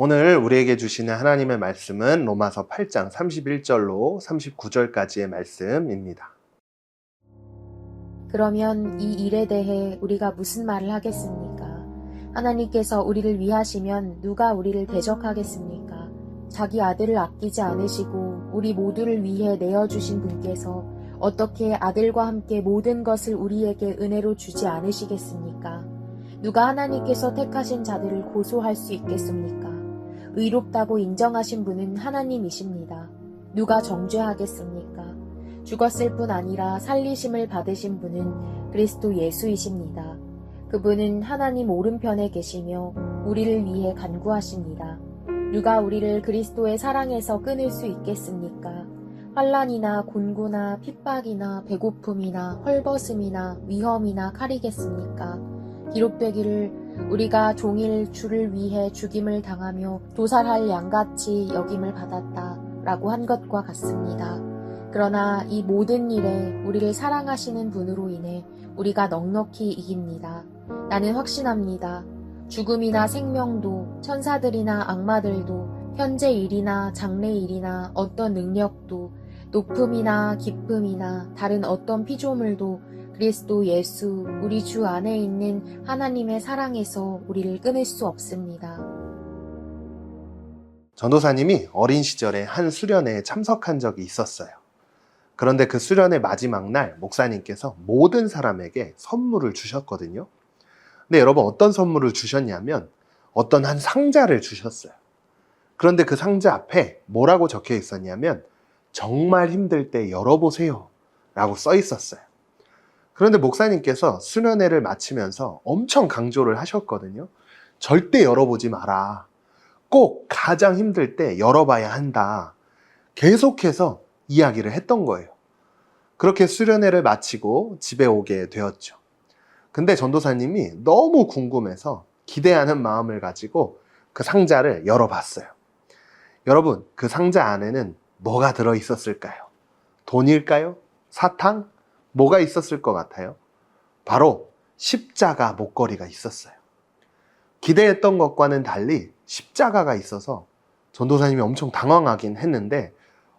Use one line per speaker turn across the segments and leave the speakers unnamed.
오늘 우리에게 주시는 하나님의 말씀은 로마서 8장 31절로 39절까지의 말씀입니다.
그러면 이 일에 대해 우리가 무슨 말을 하겠습니까? 하나님께서 우리를 위하시면 누가 우리를 대적하겠습니까? 자기 아들을 아끼지 않으시고 우리 모두를 위해 내어주신 분께서 어떻게 아들과 함께 모든 것을 우리에게 은혜로 주지 않으시겠습니까? 누가 하나님께서 택하신 자들을 고소할 수 있겠습니까? 의롭다고 인정하신 분은 하나님이십니다. 누가 정죄하겠습니까? 죽었을 뿐 아니라 살리심을 받으신 분은 그리스도 예수이십니다. 그분은 하나님 오른편에 계시며 우리를 위해 간구하십니다. 누가 우리를 그리스도의 사랑에서 끊을 수 있겠습니까? 환란이나 곤고나 핍박이나 배고픔이나 헐벗음이나 위험이나 칼이겠습니까? 기록되기를 우리가 종일 주를 위해 죽임을 당하며 도살할 양같이 여김을 받았다 라고 한 것과 같습니다. 그러나 이 모든 일에 우리를 사랑하시는 분으로 인해 우리가 넉넉히 이깁니다. 나는 확신합니다. 죽음이나 생명도 천사들이나 악마들도 현재 일이나 장래 일이나 어떤 능력도 높음이나 기쁨이나 다른 어떤 피조물도 그리스도 예수 우리 주 안에 있는 하나님의 사랑에서 우리를 끊을 수 없습니다.
전도사님이 어린 시절에 한 수련회에 참석한 적이 있었어요. 그런데 그 수련회 마지막 날 목사님께서 모든 사람에게 선물을 주셨거든요. 근데 여러분 어떤 선물을 주셨냐면 어떤 한 상자를 주셨어요. 그런데 그 상자 앞에 뭐라고 적혀 있었냐면 정말 힘들 때 열어보세요 라고 써 있었어요. 그런데 목사님께서 수련회를 마치면서 엄청 강조를 하셨거든요. 절대 열어보지 마라. 꼭 가장 힘들 때 열어봐야 한다. 계속해서 이야기를 했던 거예요. 그렇게 수련회를 마치고 집에 오게 되었죠. 근데 전도사님이 너무 궁금해서 기대하는 마음을 가지고 그 상자를 열어봤어요. 여러분, 그 상자 안에는 뭐가 들어 있었을까요? 돈일까요? 사탕? 뭐가 있었을 것 같아요? 바로 십자가 목걸이가 있었어요. 기대했던 것과는 달리 십자가가 있어서 전도사님이 엄청 당황하긴 했는데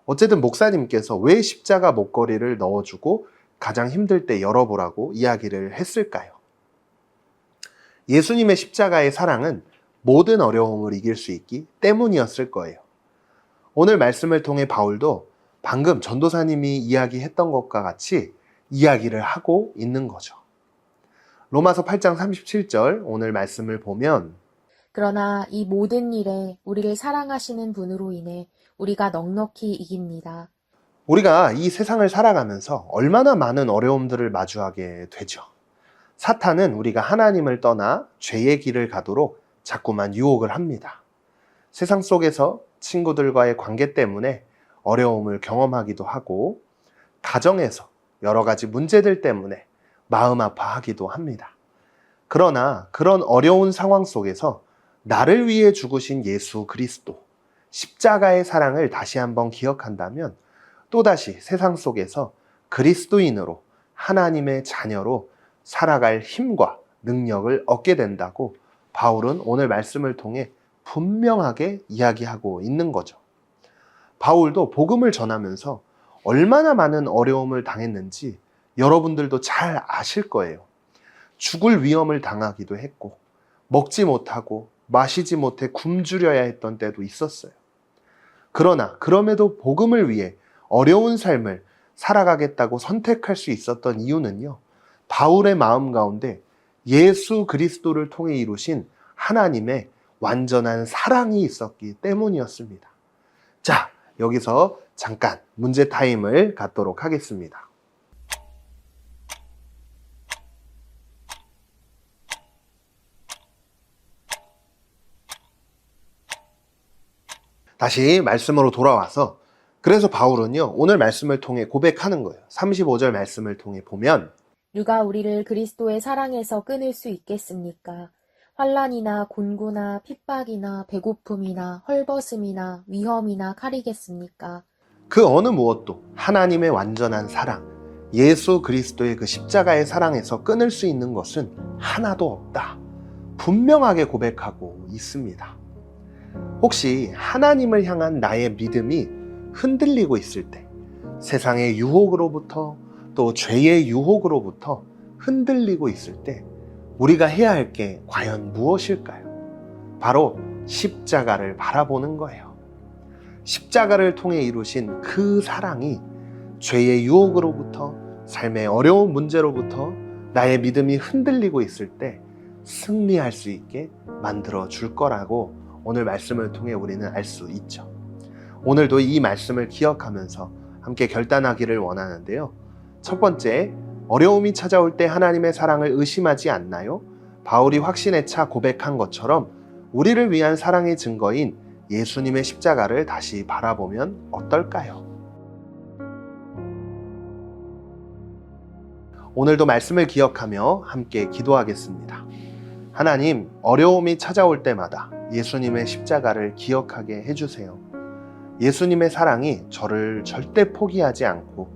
어쨌든 목사님께서 왜 십자가 목걸이를 넣어주고 가장 힘들 때 열어보라고 이야기를 했을까요? 예수님의 십자가의 사랑은 모든 어려움을 이길 수 있기 때문이었을 거예요. 오늘 말씀을 통해 바울도 방금 전도사님이 이야기했던 것과 같이 이야기를 하고 있는 거죠. 로마서 8장 37절 오늘 말씀을 보면
그러나 이 모든 일에 우리를 사랑하시는 분으로 인해 우리가 넉넉히 이깁니다.
우리가 이 세상을 살아가면서 얼마나 많은 어려움들을 마주하게 되죠. 사탄은 우리가 하나님을 떠나 죄의 길을 가도록 자꾸만 유혹을 합니다. 세상 속에서 친구들과의 관계 때문에 어려움을 경험하기도 하고, 가정에서 여러 가지 문제들 때문에 마음 아파하기도 합니다. 그러나 그런 어려운 상황 속에서 나를 위해 죽으신 예수 그리스도, 십자가의 사랑을 다시 한번 기억한다면 또다시 세상 속에서 그리스도인으로 하나님의 자녀로 살아갈 힘과 능력을 얻게 된다고 바울은 오늘 말씀을 통해 분명하게 이야기하고 있는 거죠. 바울도 복음을 전하면서 얼마나 많은 어려움을 당했는지 여러분들도 잘 아실 거예요. 죽을 위험을 당하기도 했고, 먹지 못하고 마시지 못해 굶주려야 했던 때도 있었어요. 그러나 그럼에도 복음을 위해 어려운 삶을 살아가겠다고 선택할 수 있었던 이유는요. 바울의 마음 가운데 예수 그리스도를 통해 이루신 하나님의 완전한 사랑이 있었기 때문이었습니다. 자, 여기서 잠깐 문제 타임을 갖도록 하겠습니다. 다시 말씀으로 돌아와서 그래서 바울은요, 오늘 말씀을 통해 고백하는 거예요. 35절 말씀을 통해 보면
누가 우리를 그리스도의 사랑에서 끊을 수 있겠습니까? 환란이나 곤고나 핍박이나 배고픔이나 헐벗음이나 위험이나 칼이겠습니까?
그 어느 무엇도 하나님의 완전한 사랑, 예수 그리스도의 그 십자가의 사랑에서 끊을 수 있는 것은 하나도 없다. 분명하게 고백하고 있습니다. 혹시 하나님을 향한 나의 믿음이 흔들리고 있을 때, 세상의 유혹으로부터 또 죄의 유혹으로부터 흔들리고 있을 때, 우리가 해야 할 게 과연 무엇일까요? 바로 십자가를 바라보는 거예요. 십자가를 통해 이루신 그 사랑이 죄의 유혹으로부터 삶의 어려운 문제로부터 나의 믿음이 흔들리고 있을 때 승리할 수 있게 만들어 줄 거라고 오늘 말씀을 통해 우리는 알 수 있죠. 오늘도 이 말씀을 기억하면서 함께 결단하기를 원하는데요. 첫 번째, 어려움이 찾아올 때 하나님의 사랑을 의심하지 않나요? 바울이 확신에 차 고백한 것처럼 우리를 위한 사랑의 증거인 예수님의 십자가를 다시 바라보면 어떨까요? 오늘도 말씀을 기억하며 함께 기도하겠습니다. 하나님, 어려움이 찾아올 때마다 예수님의 십자가를 기억하게 해주세요. 예수님의 사랑이 저를 절대 포기하지 않고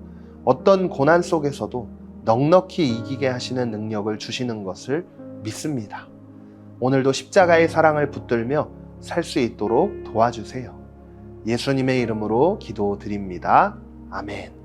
어떤 고난 속에서도 넉넉히 이기게 하시는 능력을 주시는 것을 믿습니다. 오늘도 십자가의 사랑을 붙들며 살 수 있도록 도와주세요. 예수님의 이름으로 기도드립니다. 아멘.